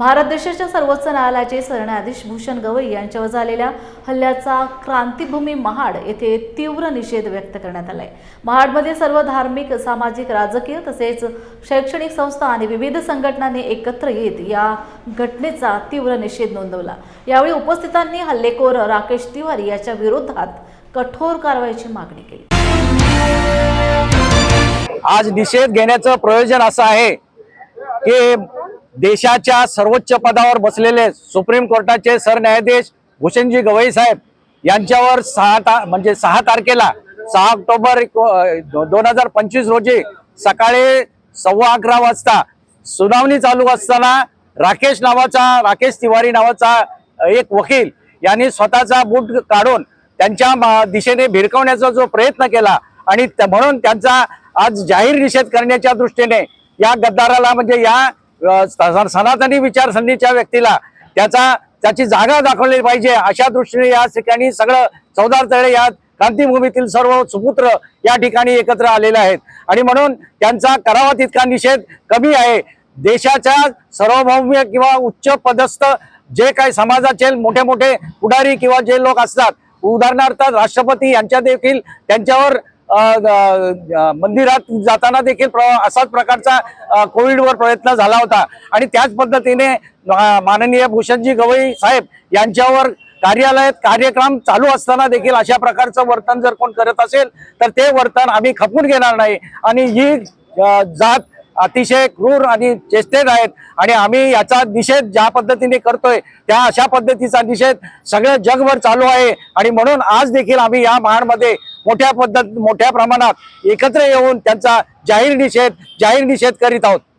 भारत देशाच्या सर्वोच्च न्यायालयाचे सरन्यायाधीश भूषण गवई यांच्यावर झालेल्या हल्ल्याचा क्रांतीभूमी महाड येथे तीव्र निषेध व्यक्त करण्यात आलाय. महाडमध्ये सर्व धार्मिक सामाजिक राजकीय तसेच शैक्षणिक संस्था आणि विविध संघटनांनी एकत्र येत या घटनेचा तीव्र निषेध नोंदवला. यावेळी उपस्थितांनी हल्लेखोर राकेश तिवारी याच्या विरोधात कठोर कारवाईची मागणी केली. आज निषेध घेण्याचं प्रयोजन असं आहे की देशाच्या सर्वोच्च पदावर बसलेले सुप्रीम कोर्टाचे सरन्यायाधीश भूषणजी गवई साहेब यांच्यावर सहा ता म्हणजे सहा तारखेला सहा ऑक्टोबर दोन हजार पंचवीस रोजी सकाळी सव्वा अकरा वाजता सुनावणी चालू असताना राकेश नावाचा राकेश तिवारी नावाचा एक वकील यांनी स्वतःचा बूट काढून त्यांच्या दिशेने भिरकवण्याचा जो प्रयत्न केला आणि त्या- म्हणून त्यांचा आज जाहीर निषेध करण्याच्या दृष्टीने या गद्दाराला म्हणजे या सनातनी विचारसरणीच्या व्यक्तीला त्याचा त्याची जागा दाखवली पाहिजे. अशा दृष्टीने या ठिकाणी सगळं चौदार तळे या क्रांतीभूमीतील सर्व सुपुत्र या ठिकाणी एकत्र आलेले आहेत. आणि म्हणून त्यांचा करावा तितका निषेध कमी आहे. देशाच्या सार्वभौम्य किंवा उच्च पदस्थ जे काही समाजाचे मोठे मोठे पुढारी किंवा जे लोक असतात उदाहरणार्थ राष्ट्रपती यांच्या देखील त्यांच्यावर मंदिरात जाताना देखील असाच प्रकारचा कोविडवर प्रयत्न झाला होता. आणि त्याच पद्धतीने माननीय भूषणजी गवई साहेब यांच्यावर कार्यालयात कार्यक्रम चालू असताना देखील अशा प्रकारचं वर्तन जर कोण करत असेल तर ते वर्तन आम्ही खपवून घेणार नाही. आणि ही जात अतिशय क्रूर आणि चेष्टेत आहेत. आणि आम्ही याचा निषेध ज्या पद्धतीने करतोय त्या अशा पद्धतीचा निषेध सगळं जगभर चालू आहे. आणि म्हणून आज देखील आम्ही या महाडमध्ये मोठ्या पद्धत मोठ्या प्रमाणात एकत्र येऊन त्यांचा जाहीर निषेध जाहीर निषेध करीत आहोत.